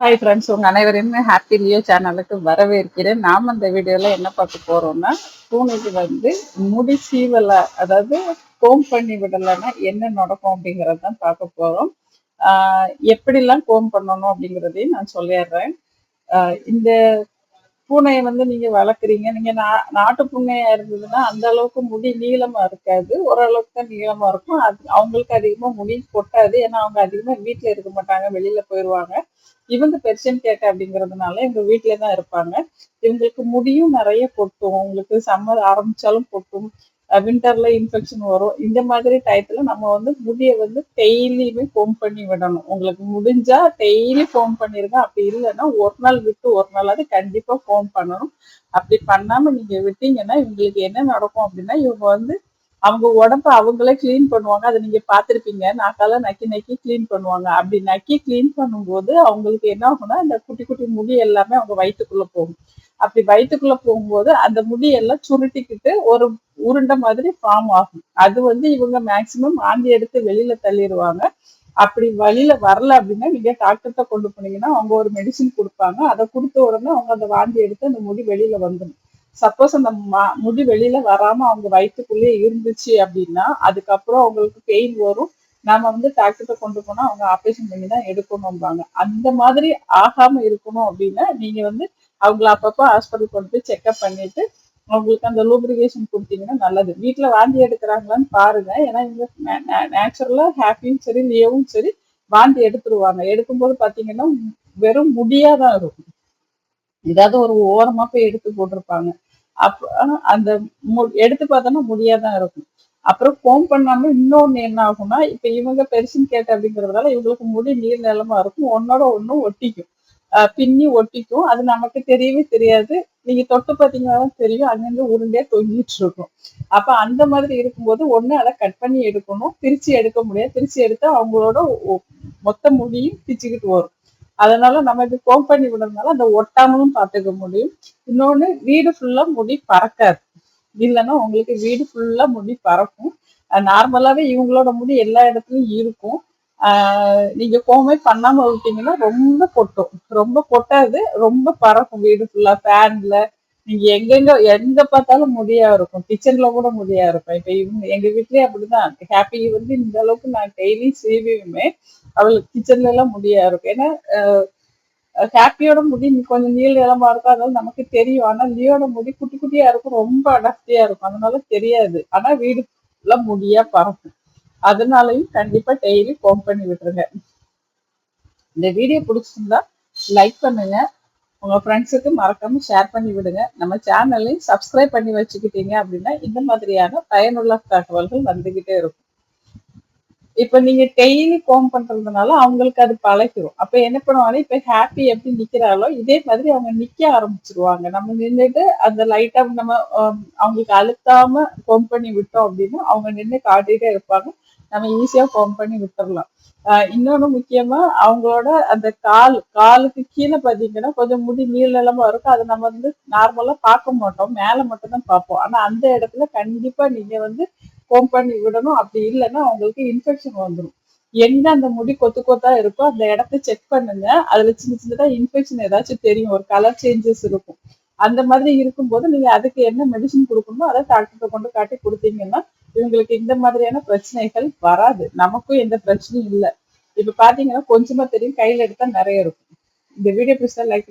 Hi friends உங்க அனைவரையுமே happy Leo சேனலுக்கு வரவேற்கிறேன். நாம் இந்த வீடியோல என்ன பார்க்க போறோம்னா பூனைக்கு வந்து முடி சீவல அதாவது கோம் பண்ணி விடலைன்னா என்ன நடக்கும் அப்படிங்கறத தான் பார்க்க போறோம். ஆஹ் எப்படிலாம் கோம் பண்ணணும் அப்படிங்கிறதையும் நான் சொல்லிடுறேன். இந்த பூனையை வந்து நீங்க வளர்க்குறீங்க. நீங்க நா நாட்டு பூனையா இருந்ததுன்னா அந்த அளவுக்கு முடி நீளமா இருக்காது. ஓரளவுக்கு தான் நீளமா இருக்கும். அது அவங்களுக்கு அதிகமா முடி கொட்டாது. ஏன்னா அவங்க அதிகமா வீட்டுல இருக்க மாட்டாங்க. வெளியில போயிடுவாங்க இவங்க பெர்ஷியன் கேட் அப்படிங்கறதுனால எங்க வீட்டுல தான் இருப்பாங்க. இவங்களுக்கு முடியும் நிறைய கொட்டும். உங்களுக்கு சம்மர் ஆரம்பிச்சாலும் கொட்டும். வின்டர்ல இன்ஃபெக்ஷன் வரும். இந்த மாதிரி டயத்துல நம்ம வந்து முடியை வந்து டெய்லியுமே ஃபோம் பண்ணி விடணும். உங்களுக்கு முடிஞ்சா டெய்லி ஃபோம் பண்ணிருங்க. அப்படி இல்லைன்னா ஒரு நாள் விட்டு ஒரு நாளாவது கண்டிப்பா ஃபோம் பண்ணணும். அப்படி பண்ணாம நீங்க விட்டீங்கன்னா இவங்களுக்கு என்ன நடக்கும் அப்படின்னா இவங்க வந்து அவங்க உடம்ப அவங்களே கிளீன் பண்ணுவாங்க. அதை நீங்க பாத்திருப்பீங்க நாக்கால நக்கி நக்கி கிளீன் பண்ணுவாங்க. அப்படி நக்கி கிளீன் பண்ணும்போது அவங்களுக்கு என்ன ஆகும்னா இந்த குட்டி குட்டி முடி எல்லாமே அவங்க வயிற்றுக்குள்ள போகும். அப்படி வயிற்றுக்குள்ள போகும்போது அந்த முடியெல்லாம் சுருட்டிக்கிட்டு ஒரு உருண்டை மாதிரி ஃபார்ம் ஆகும். அது வந்து இவங்க மேக்சிமம் ஆந்தி எடுத்து வெளியில தள்ளிடுவாங்க அப்படி வழியில வரல அப்படின்னா நீங்க டாக்டர்கிட்ட கொண்டு போனீங்கன்னா அவங்க ஒரு மெடிசின் கொடுப்பாங்க. அதை கொடுத்த உடனே அவங்க அந்த வாந்தி எடுத்து அந்த முடி வெளியில வந்துடும். சப்போஸ் அந்த முடி வெளியில வராம அவங்க வயிற்றுக்குள்ளேயே இருந்துச்சு அப்படின்னா அதுக்கப்புறம் அவங்களுக்கு பெயின் வரும். நாம வந்து டாக்டர்கிட்ட கொண்டு போனா அவங்க ஆப்ரேஷன் பண்ணி தான் எடுக்கணும்பாங்க. அந்த மாதிரி ஆகாம இருக்கணும் அப்படின்னா நீங்க வந்து அவங்கள அப்பப்போ ஹாஸ்பிட்டல் கொண்டு போய் செக்அப் பண்ணிட்டு அவங்களுக்கு அந்த லூப்ரிகேஷன் கொடுத்தீங்கன்னா நல்லது. வீட்டுல வாந்தி எடுக்கிறாங்களான்னு பாருங்க. ஏன்னா இவங்க நேச்சுரலா ஹாப்பியும் சரி லியோவும் சரி வாந்தி எடுத்துருவாங்க. எடுக்கும்போது பாத்தீங்கன்னா வெறும் முடியாதான் இருக்கும். ஏதாவது ஒரு ஓரமா போய் எடுத்து போட்டிருப்பாங்க. அப்ப அந்த எடுத்து பார்த்தோம்னா முடியாதான் இருக்கும். அப்புறம் ஃபோன் பண்ணாம இன்னொன்னு என்ன ஆகும்னா இப்ப இவங்க பெருசுன்னு கேட்ட அப்படிங்கிறதால இவங்களுக்கு முடி நீர் நிலமா இருக்கும். ஒன்னோட ஒன்னும் ஒட்டிக்கும். பின்னி ஒட்டிக்கும். அது நமக்கு தெரியவே தெரியாது. நீங்க தொட்டு பார்த்தீங்கன்னா தெரியும். அங்கிருந்து உருண்டே தொங்கிட்டு இருக்கும் அப்ப அந்த மாதிரி இருக்கும்போது ஒண்ணு அதை கட் பண்ணி எடுக்கணும். பிரிச்சு எடுக்க முடியாது. பிரிச்சு எடுத்தா அவங்களோட மொத்த முடியும் பிச்சுக்கிட்டு வரும். அதனால நம்ம இது கோம் பண்ணி விடுறதுனால அந்த ஒட்டாமலும் பார்த்துக்க முடியும். இன்னொன்னு வீடு ஃபுல்லா முடி பறக்காது. இல்லைன்னா உங்களுக்கு வீடு ஃபுல்லா முடி பறக்கும். நார்மலாவே இவங்களோட முடி எல்லா இடத்துலயும் இருக்கும். நீங்க கோமே பண்ணாம விட்டீங்கன்னா ரொம்ப கொட்டும். ரொம்ப கொட்டாது ரொம்ப பறக்கும் வீடு ஃபுல்லா ஃபேன்ல நீங்க எங்கெங்க எங்க பார்த்தாலும் முடியா இருக்கும். கிச்சன்ல கூட முடியா இருக்கும். இப்ப இவங்க எங்க வீட்லயே அப்படிதான். ஹாப்பி வந்து இந்த அளவுக்கு நான் டெய்லி செய்வேயுமே அவளுக்கு கிச்சன்ல எல்லாம் முடியா இருக்கும். ஏன்னா ஹாப்பியோட முடி கொஞ்சம் நீள் இளமா இருக்கும் அதனால நமக்கு தெரியும். ஆனா லியோட முடி குட்டி குட்டியா இருக்கும் ரொம்ப அடர்த்தியா இருக்கும். அதனால தெரியாது. ஆனா வீடு எல்லாம் முடியா பறக்கும். அதனாலையும் கண்டிப்பா டெய்லி ஃபோன் பண்ணி விட்டுருங்க. இந்த வீடியோ பிடிச்சிருந்தா லைக் பண்ணுங்க. உங்கள் ஃப்ரெண்ட்ஸுக்கு மறக்காம ஷேர் பண்ணி விடுங்க. நம்ம சேனலையும் சப்ஸ்கிரைப் பண்ணி வச்சுக்கிட்டீங்க அப்படின்னா இந்த மாதிரியான பயனுள்ள தகவல்கள் வந்துக்கிட்டே இருக்கும். இப்ப நீங்க டெய்லி கோம் பண்றதுனால அவங்களுக்கு அது பழகிடும் அப்ப என்ன பண்ணுவாங்க இப்ப ஹாப்பி எப்படி நிக்கிறாளோ இதே மாதிரி அவங்க நிக்க ஆரம்பிச்சிருவாங்க. நம்ம நின்றுட்டு அந்த லைட்டா நம்ம அவங்களுக்கு அழுத்தாம கோம் பண்ணி விட்டோம் அப்படின்னா அவங்க நின்று காட்டிட்டே இருப்பாங்க. நம்ம ஈஸியா கோம் பண்ணி விட்டுறலாம். இன்னொன்னு முக்கியமா அவங்களோட அந்த கால் காலுக்கு கீழே பாத்தீங்கன்னா கொஞ்சம் முடி நீளமா இருக்கும். அதை நம்ம வந்து நார்மலா பார்க்க மாட்டோம். மேல மட்டும் தான் பார்ப்போம். ஆனா அந்த இடத்துல கண்டிப்பா நீங்க வந்து கோம் பண்ணி விடணும். அப்படி இல்லைன்னா அவங்களுக்கு இன்ஃபெக்ஷன் வந்துடும் எங்க அந்த முடி கொத்து கொத்தா இருக்கோ அந்த இடத்த செக் பண்ணுங்க. அதுல சின்ன சின்னதா இன்ஃபெக்ஷன் ஏதாச்சும் தெரியும். ஒரு கலர் சேஞ்சஸ் இருக்கும். அந்த மாதிரி இருக்கும்போது நீங்க அதுக்கு என்ன மெடிசின் கொடுக்கணுமோ அதை டாக்டர்கிட்ட கொண்டு காட்டி கொடுத்தீங்கன்னா இவங்களுக்கு இந்த மாதிரியான பிரச்சனைகள் வராது. நமக்கும் எந்த பிரச்சனையும் இல்லை. இப்ப பாத்தீங்கன்னா கொஞ்சமா தெரியும். கையில எடுத்தா நிறைய இருக்கும். இந்த வீடியோ பிடிச்சா லைக்